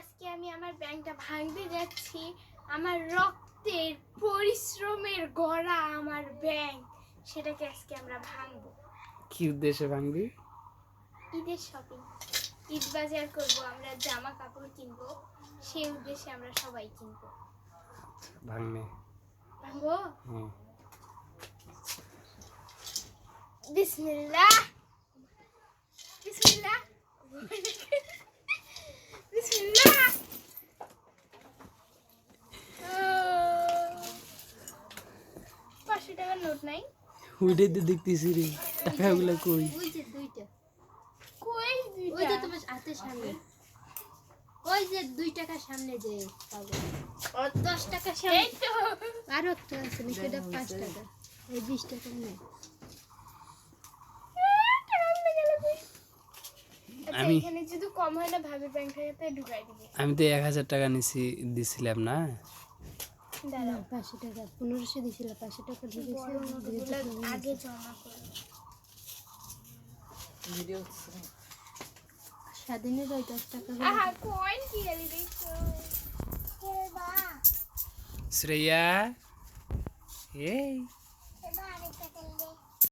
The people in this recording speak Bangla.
আজকে আমি আমার ব্যাংকটা ভাঙতে যাচ্ছি। আমার রক্তের পরিশ্রমের গড়া আমার ব্যাংক। সেটাকে আজকে আমরা ভাঙবো। কি উদ্দেশ্যে ভাঙবি? ঈদের শপিং ঈদ বাজার করব আমরা জামা কাপড় কিনবো। সেই উদ্দেশ্যে আমরা সবাই কিনবো। ভাঙনে ভাঙবো? হুম। বিসমিল্লাহ বিসমিল্লাহ বিসমিল্লাহ পাঁচশো টাকার নোট নাই। ওইটাই তো দেখতেছি রে টাকাগুলো কই? ওই যে দুইটা। কই ওই যে তোমার হাতের সামনে। ওই যে দুই টাকার সামনে যে পাবো। দশ টাকা এই আরও একটা আছে না সেটা পাঁচ টাকা। এই বিশ টাকা নেই। আচ্ছা, আমি- এখানে যদি কম হয় না ভাবে ব্যাংক থেকে ঢুকাই দিবি। আমি তো এক হাজার টাকা নিছি দিছিলাম না? পাঁচশো টাকা। পনেরোশো দিয়েছিল পাঁচশো টাকা ঢুকেছিল বড় নোটগুলো আগে জমা করো স্বাধীনের ওই দশ টাকা শ্রেয়া এই।